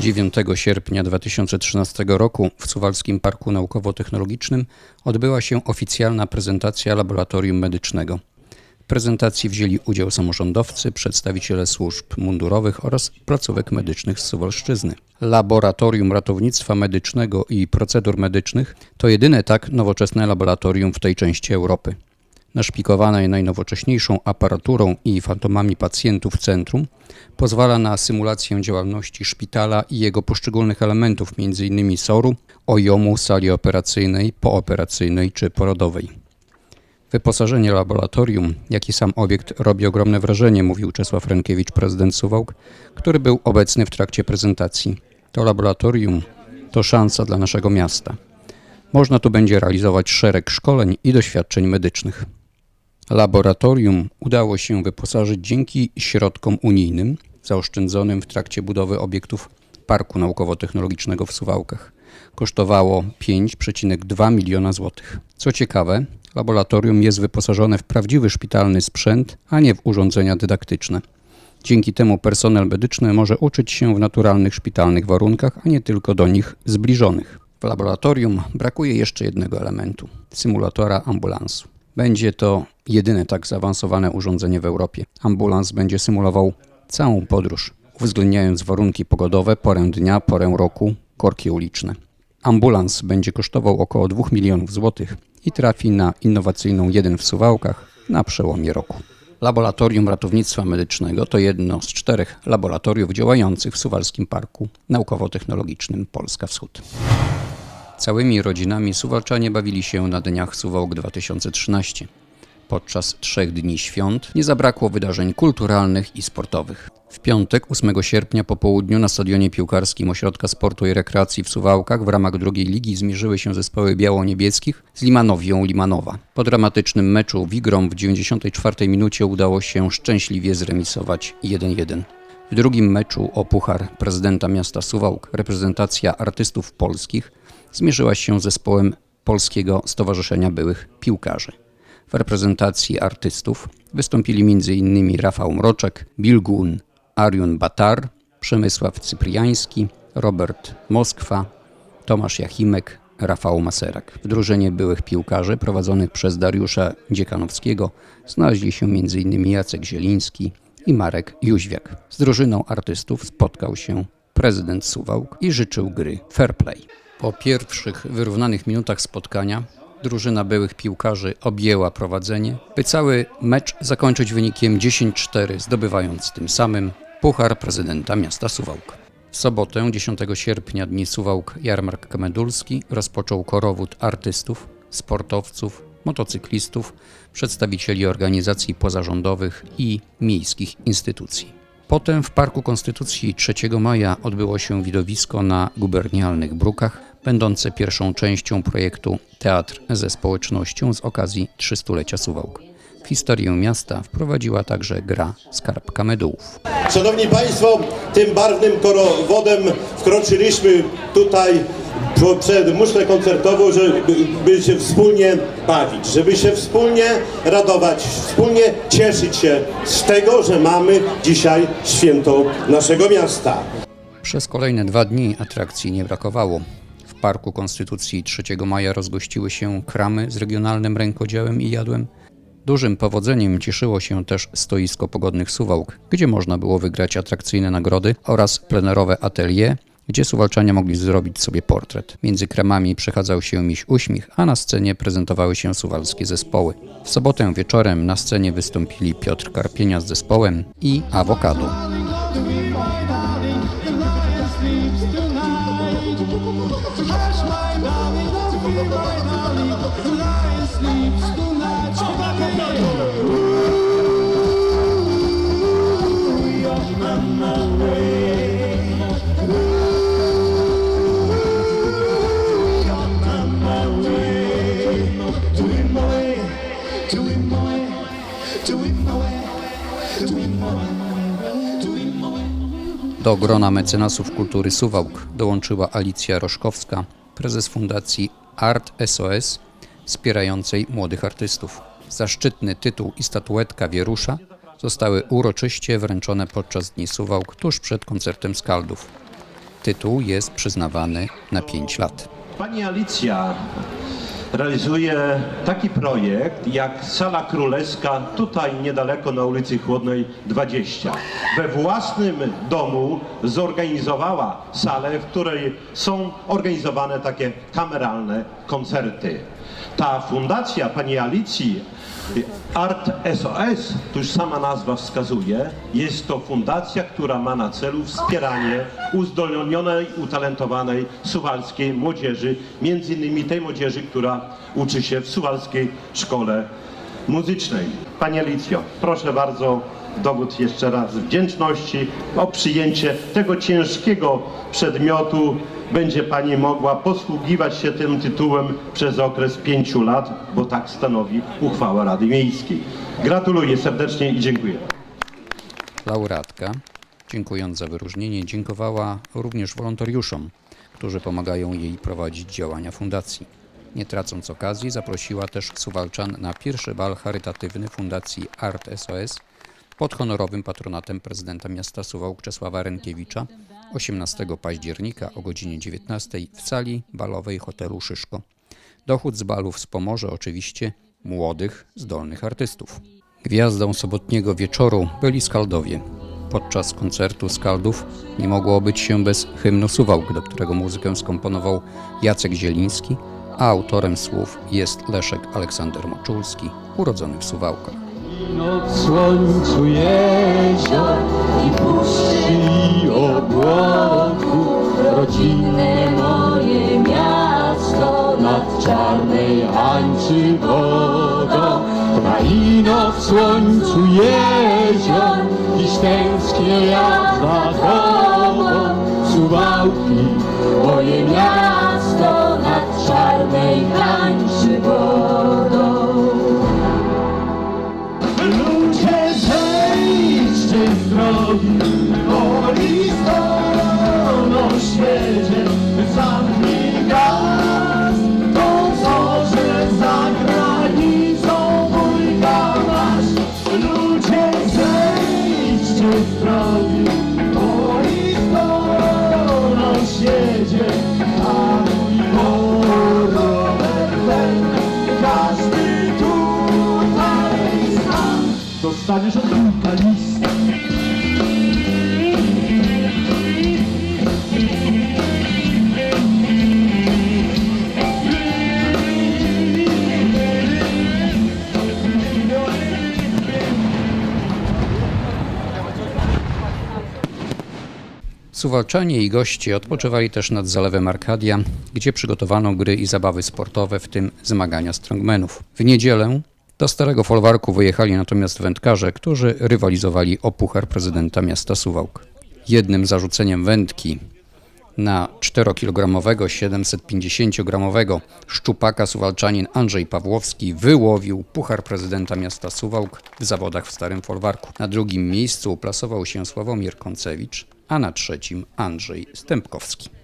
9 sierpnia 2013 roku w Suwalskim Parku Naukowo-Technologicznym odbyła się oficjalna prezentacja laboratorium medycznego. W prezentacji wzięli udział samorządowcy, przedstawiciele służb mundurowych oraz placówek medycznych z Suwalszczyzny. Laboratorium Ratownictwa Medycznego i Procedur Medycznych to jedyne tak nowoczesne laboratorium w tej części Europy. Naszpikowane najnowocześniejszą aparaturą i fantomami pacjentów centrum, pozwala na symulację działalności szpitala i jego poszczególnych elementów, m.in. SOR-u, OJOM-u, sali operacyjnej, pooperacyjnej czy porodowej. Wyposażenie laboratorium, jak i sam obiekt robi ogromne wrażenie, mówił Czesław Rękiewicz, prezydent Suwałk, który był obecny w trakcie prezentacji. To laboratorium to szansa dla naszego miasta. Można tu będzie realizować szereg szkoleń i doświadczeń medycznych. Laboratorium udało się wyposażyć dzięki środkom unijnym zaoszczędzonym w trakcie budowy obiektów Parku Naukowo-Technologicznego w Suwałkach. Kosztowało 5,2 miliona złotych. Co ciekawe, laboratorium jest wyposażone w prawdziwy szpitalny sprzęt, a nie w urządzenia dydaktyczne. Dzięki temu personel medyczny może uczyć się w naturalnych szpitalnych warunkach, a nie tylko do nich zbliżonych. W laboratorium brakuje jeszcze jednego elementu symulatora ambulansu. Będzie to jedyne tak zaawansowane urządzenie w Europie. Ambulans będzie symulował całą podróż, uwzględniając warunki pogodowe, porę dnia, porę roku, korki uliczne. Ambulans będzie kosztował około 2 milionów złotych i trafi na innowacyjną 1 w Suwałkach na przełomie roku. Laboratorium Ratownictwa Medycznego to jedno z czterech laboratoriów działających w Suwalskim Parku Naukowo-Technologicznym Polska Wschód. Całymi rodzinami Suwalczanie bawili się na dniach Suwałk 2013. Podczas trzech dni świąt nie zabrakło wydarzeń kulturalnych i sportowych. W piątek, 8 sierpnia po południu na stadionie piłkarskim Ośrodka Sportu i Rekreacji w Suwałkach w ramach drugiej ligi zmierzyły się zespoły biało-niebieskich z Limanowią Limanowa. Po dramatycznym meczu Wigrom w 94 minucie udało się szczęśliwie zremisować 1-1. W drugim meczu o puchar prezydenta miasta Suwałk reprezentacja artystów polskich zmierzyła się z zespołem Polskiego Stowarzyszenia Byłych Piłkarzy. W reprezentacji artystów wystąpili m.in. Rafał Mroczek, Bilgun Ariun Batar, Przemysław Cypriański, Robert Moskwa, Tomasz Jachimek, Rafał Maserak. W drużynie byłych piłkarzy prowadzonych przez Dariusza Dziekanowskiego znaleźli się m.in. Jacek Zieliński i Marek Jóźwiak. Z drużyną artystów spotkał się prezydent Suwałk i życzył gry fair play. Po pierwszych wyrównanych minutach spotkania drużyna byłych piłkarzy objęła prowadzenie, by cały mecz zakończyć wynikiem 10-4, zdobywając tym samym Puchar Prezydenta Miasta Suwałk. W sobotę 10 sierpnia Dni Suwałk Jarmark Kamedulski rozpoczął korowód artystów, sportowców, motocyklistów, przedstawicieli organizacji pozarządowych i miejskich instytucji. Potem w Parku Konstytucji 3 maja odbyło się widowisko na gubernialnych brukach, będące pierwszą częścią projektu Teatr ze społecznością z okazji 300-lecia Suwałk. W historię miasta wprowadziła także gra Skarbka Medułów. Szanowni Państwo, tym barwnym korowodem wkroczyliśmy tutaj przed muszlę koncertową, żeby się wspólnie bawić, żeby się wspólnie radować, wspólnie cieszyć się z tego, że mamy dzisiaj święto naszego miasta. Przez kolejne dwa dni atrakcji nie brakowało. Parku Konstytucji 3 maja rozgościły się kramy z regionalnym rękodziełem i jadłem. Dużym powodzeniem cieszyło się też stoisko pogodnych Suwałk, gdzie można było wygrać atrakcyjne nagrody oraz plenerowe atelier, gdzie Suwalczanie mogli zrobić sobie portret. Między kramami przechadzał się miś uśmiech, a na scenie prezentowały się suwalskie zespoły. W sobotę wieczorem na scenie wystąpili Piotr Karpienia z zespołem i Awokado. Do grona mecenasów kultury Suwałk dołączyła Alicja Roszkowska, prezes fundacji Art SOS, wspierającej młodych artystów. Zaszczytny tytuł i statuetka wierusza zostały uroczyście wręczone podczas Dni Suwałk tuż przed koncertem Skaldów. Tytuł jest przyznawany na 5 lat. Pani Alicja realizuje taki projekt jak Sala Królewska tutaj niedaleko na ulicy Chłodnej 20. We własnym domu zorganizowała salę, w której są organizowane takie kameralne koncerty. Ta fundacja pani Alicji Art SOS, to już sama nazwa wskazuje, jest to fundacja, która ma na celu wspieranie uzdolnionej, utalentowanej suwalskiej młodzieży, między innymi tej młodzieży, która uczy się w suwalskiej szkole muzycznej. Pani Alicjo, proszę bardzo, dowód jeszcze raz wdzięczności o przyjęcie tego ciężkiego przedmiotu. Będzie Pani mogła posługiwać się tym tytułem przez okres pięciu lat, bo tak stanowi uchwała Rady Miejskiej. Gratuluję serdecznie i dziękuję. Laureatka, dziękując za wyróżnienie, dziękowała również wolontariuszom, którzy pomagają jej prowadzić działania fundacji. Nie tracąc okazji, zaprosiła też Suwalczan na pierwszy bal charytatywny Fundacji Art SOS pod honorowym patronatem prezydenta miasta Suwałk Czesława Renkiewicza 18 października o godzinie 19 w sali balowej hotelu Szyszko. Dochód z balów wspomoże oczywiście młodych, zdolnych artystów. Gwiazdą sobotniego wieczoru byli Skaldowie. Podczas koncertu Skaldów nie mogło obyć się bez hymnu Suwałk, do którego muzykę skomponował Jacek Zieliński, a autorem słów jest Leszek Aleksander Moczulski, urodzony w Suwałkach. Noc słońcu jezior i puszczy Dostaniesz od Bóg list Suwalczanie i goście odpoczywali też nad zalewem Arkadia, gdzie przygotowano gry i zabawy sportowe, w tym zmagania strongmenów. W niedzielę do Starego Folwarku wyjechali natomiast wędkarze, którzy rywalizowali o puchar prezydenta miasta Suwałk. Jednym zarzuceniem wędki na 4-kilogramowego, 750-gramowego szczupaka suwalczanin Andrzej Pawłowski wyłowił puchar prezydenta miasta Suwałk w zawodach w Starym Folwarku. Na drugim miejscu uplasował się Sławomir Koncewicz, a na trzecim Andrzej Stępkowski.